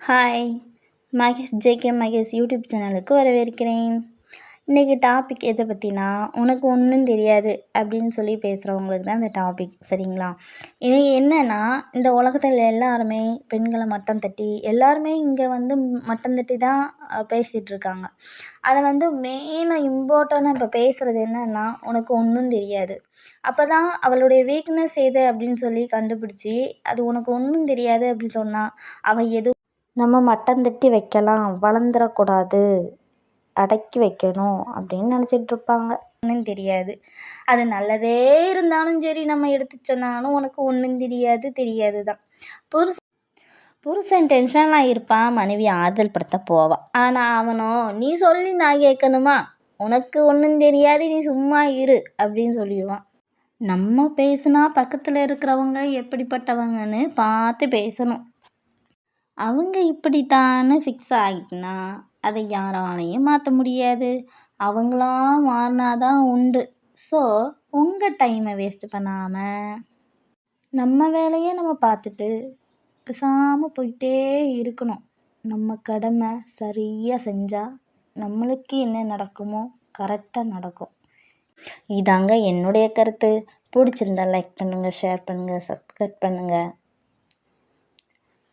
Hi Mahesh J K Mahesh YouTube சேனலுக்கு வரவேற்கிறேன். இன்றைக்கி டாபிக் எதை பற்றினா உனக்கு ஒன்றும் தெரியாது அப்படின்னு சொல்லி பேசுகிறவங்களுக்கு தான் இந்த டாபிக் சரிங்களா? இது என்னென்னா இந்த உலகத்தில் எல்லாருமே பெண்களை மட்டம் தட்டி எல்லாருமே இங்கே வந்து மட்டம் தட்டி தான் பேசிகிட்டு இருக்காங்க. அதை வந்து மெயினாக இம்பார்ட்டனாக இப்போ பேசுகிறது என்னென்னா உனக்கு ஒன்றும் தெரியாது. அப்போ தான் அவளுடைய வீக்னஸ் எது அப்படின்னு சொல்லி கண்டுபிடிச்சி அது உனக்கு ஒன்றும் தெரியாது அப்படின்னு சொன்னால் அவள் எதுவும் நம்ம மட்டம் தட்டி வைக்கலாம் வளர்ந்துடக்கூடாது அடக்கி வைக்கணும் அப்படின்னு நினச்சிட்ருப்பாங்க ஒன்றும் தெரியாது. அது நல்லதே இருந்தாலும் சரி நம்ம எடுத்து சொன்னாலும் உனக்கு ஒன்றும் தெரியாது தெரியாது தான். புருஷ புருஷன் டென்ஷனாக இருப்பான் மனைவி ஆறுதல் படுத்த போவான் ஆனால் அவனோ நீ சொல்லி நான் கேட்கணுமா? உனக்கு ஒன்றும் தெரியாது நீ சும்மா இரு அப்படின்னு சொல்லிடுவான். நம்ம பேசுனா பக்கத்தில் இருக்கிறவங்க எப்படிப்பட்டவங்கன்னு பார்த்து பேசணும். அவங்க இப்படித்தான்னு ஃபிக்ஸ் ஆகிட்டுனா அதை யாராலையும் மாற்ற முடியாது. அவங்களா மாறினா தான் உண்டு ஸோ உங்கள் டைமை வேஸ்ட் பண்ணாமல் நம்ம வேலையை நம்ம பார்த்துட்டு பேசாமல் போயிட்டே இருக்கணும். நம்ம கடமை சரியாக செஞ்சால் நம்மளுக்கு என்ன நடக்குமோ கரெக்டாக நடக்கும். இதாங்க என்னுடைய கருத்து. பிடிச்சிருந்தா லைக் பண்ணுங்கள் ஷேர் பண்ணுங்கள் சப்ஸ்கிரைப் பண்ணுங்கள்